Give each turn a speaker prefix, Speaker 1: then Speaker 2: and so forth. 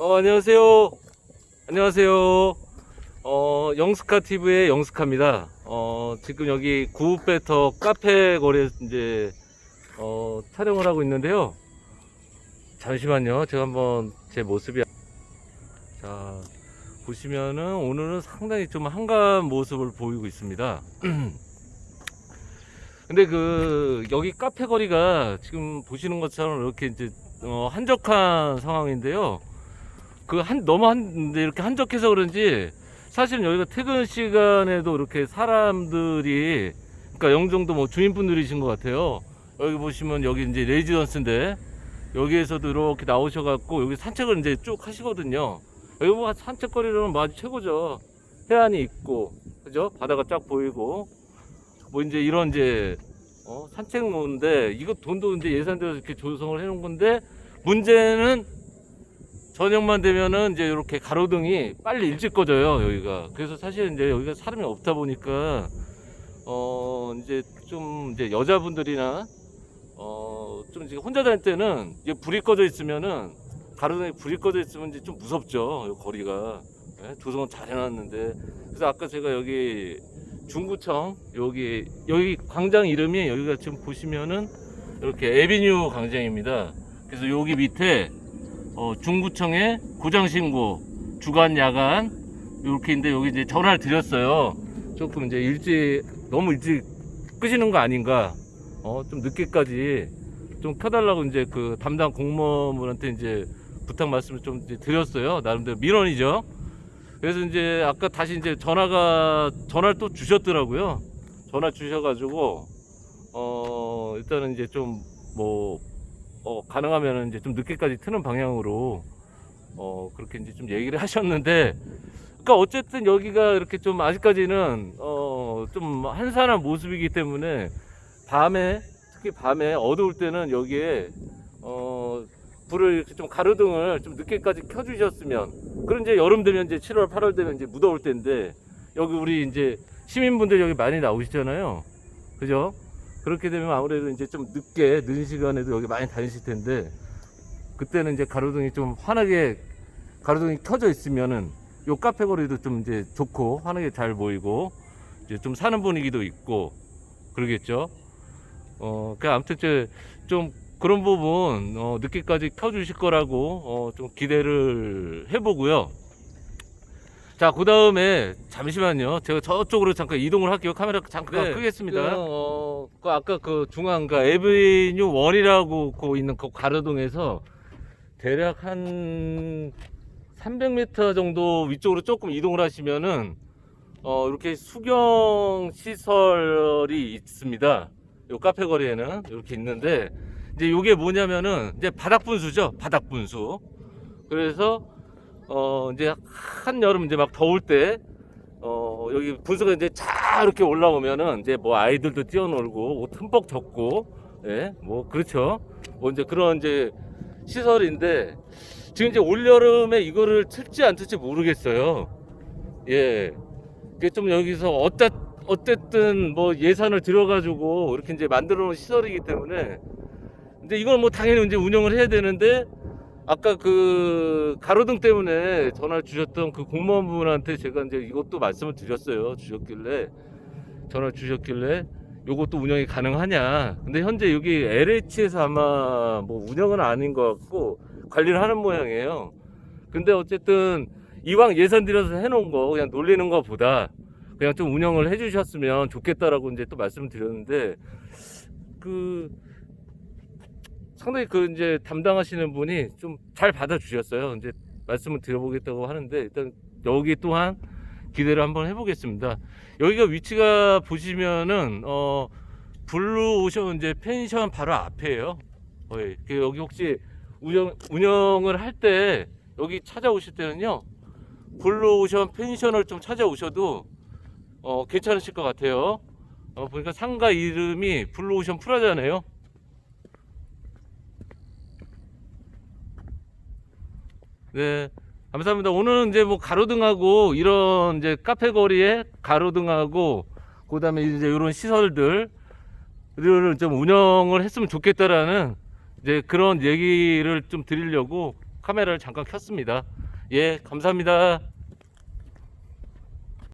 Speaker 1: 어, 안녕하세요. 안녕하세요. 어, 영스카 TV의 영스카입니다. 어, 지금 여기 구배터 카페 거리에 이제 어, 촬영을 하고 있는데요. 잠시만요. 제가 한번 제 모습이 자 보시면은 오늘은 상당히 좀 한가한 모습을 보이고 있습니다. 근데 그 여기 카페 거리가 지금 보시는 것처럼 이렇게 이제 어, 한적한 상황인데요. 그 한 너무 한 이렇게 한적해서 그런지 사실 여기가 퇴근 시간에도 이렇게 사람들이 그러니까 영종도 뭐 주민분들이신 것 같아요. 여기 보시면 여기 이제 레지던스인데 여기에서도 이렇게 나오셔갖고 여기 산책을 이제 쭉 하시거든요. 여기 뭐 산책거리로는 뭐 아주 최고죠. 해안이 있고 그죠? 바다가 쫙 보이고 뭐 이제 이런 이제 어, 산책로인데 이거 돈도 이제 예산대로 이렇게 조성을 해놓은 건데 문제는 저녁만 되면은 이제 이렇게 가로등이 빨리 일찍 꺼져요 여기가. 그래서 사실 이제 여기가 사람이 없다 보니까 어 이제 좀 이제 여자분들이나 어좀 이제 혼자 다닐 때는 이게 불이 꺼져 있으면은 가로등이 불이 꺼져 있으면 이제 좀 무섭죠 이 거리가. 예, 조성은 잘 해놨는데. 그래서 아까 제가 여기 중구청 여기 여기 광장 이름이 여기가 지금 보시면은 이렇게 에비뉴 광장입니다. 그래서 여기 밑에 어, 중구청에 고장 신고 주간 야간 이렇게인데 여기 이제 전화를 드렸어요. 조금 이제 일찍 너무 일찍 끄시는 거 아닌가? 어, 좀 늦게까지 좀 켜달라고 이제 그 담당 공무원분한테 이제 부탁 말씀을 좀 드렸어요. 나름대로 민원이죠. 그래서 이제 아까 다시 이제 전화가 전화를 또 주셨더라고요. 전화 주셔가지고 어 일단은 이제 좀뭐 어, 가능하면은 이제 좀 늦게까지 트는 방향으로 어 그렇게 이제 좀 얘기를 하셨는데 그러니까 어쨌든 여기가 이렇게 좀 아직까지는 어 좀 한산한 모습이기 때문에 밤에 특히 밤에 어두울 때는 여기에 어 불을 이렇게 좀 가로등을 좀 늦게까지 켜주셨으면 그런 이제 여름 되면 이제 7월 8월 되면 이제 무더울 때인데 여기 우리 이제 시민분들 여기 많이 나오시잖아요. 그죠 그렇게 되면 아무래도 이제 좀 늦게 늦은 시간에도 여기 많이 다니실 텐데 그때는 이제 가로등이 좀 환하게 가로등이 켜져 있으면은 요 카페 거리도 좀 이제 좋고 환하게 잘 보이고 이제 좀 사는 분위기도 있고 그러겠죠 어, 그 아무튼 이제 좀 그런 부분 어, 늦게까지 켜주실 거라고 어, 좀 기대를 해보고요. 자, 그 다음에 잠시만요. 제가 저쪽으로 잠깐 이동을 할게요. 카메라 잠깐
Speaker 2: 네,
Speaker 1: 끄겠습니다. 그, 어, 그 아까 그 중앙 그 에비뉴 1이라고 그 있는 그 가로등에서 대략 한 300m 정도 위쪽으로 조금 이동을 하시면은 어, 이렇게 수경 시설이 있습니다. 요 카페 거리에는 이렇게 있는데 이제 요게 뭐냐면은 이제 바닥 분수죠. 바닥 분수. 그래서 어 이제 한 여름 이제 막 더울 때 어, 여기 분수가 이제 쫙 이렇게 올라오면은 이제 뭐 아이들도 뛰어놀고 옷 흠뻑 젖고 예, 뭐 그렇죠. 뭐 이제 그런 이제 시설인데 지금 이제 올 여름에 이거를 틀지 안 틀지 모르겠어요. 예. 그게 좀 여기서 어따 어쨌든 뭐 예산을 들여가지고 이렇게 이제 만들어 놓은 시설이기 때문에 근데 이건 뭐 당연히 이제 운영을 해야 되는데 아까 그 가로등 때문에 전화 주셨던 그 공무원분한테 제가 이제 이것도 말씀을 드렸어요. 주셨길래. 전화 주셨길래 요것도 운영이 가능하냐. 근데 현재 여기 LH에서 아마 뭐 운영은 아닌 것 같고 관리를 하는 모양이에요. 근데 어쨌든 이왕 예산 들여서 해놓은 거 그냥 놀리는 것보다 그냥 좀 운영을 해주셨으면 좋겠다라고 이제 또 말씀을 드렸는데 그 상당히 그 이제 담당하시는 분이 좀 잘 받아주셨어요. 이제 말씀을 드려보겠다고 하는데 일단 여기 또한 기대를 한번 해보겠습니다. 여기가 위치가 보시면은 어 블루 오션 이제 펜션 바로 앞에요. 거의 그 여기 혹시 운영 운영을 할 때 여기 찾아오실 때는요 블루 오션 펜션을 좀 찾아오셔도 어 괜찮으실 것 같아요. 어 보니까 상가 이름이 블루 오션 프라자네요. 네. 감사합니다. 오늘은 이제 뭐 가로등하고 이런 이제 카페 거리에 가로등하고 그다음에 이제 이런 시설들을 좀 운영을 했으면 좋겠다라는 이제 그런 얘기를 좀 드리려고 카메라를 잠깐 켰습니다. 예, 감사합니다.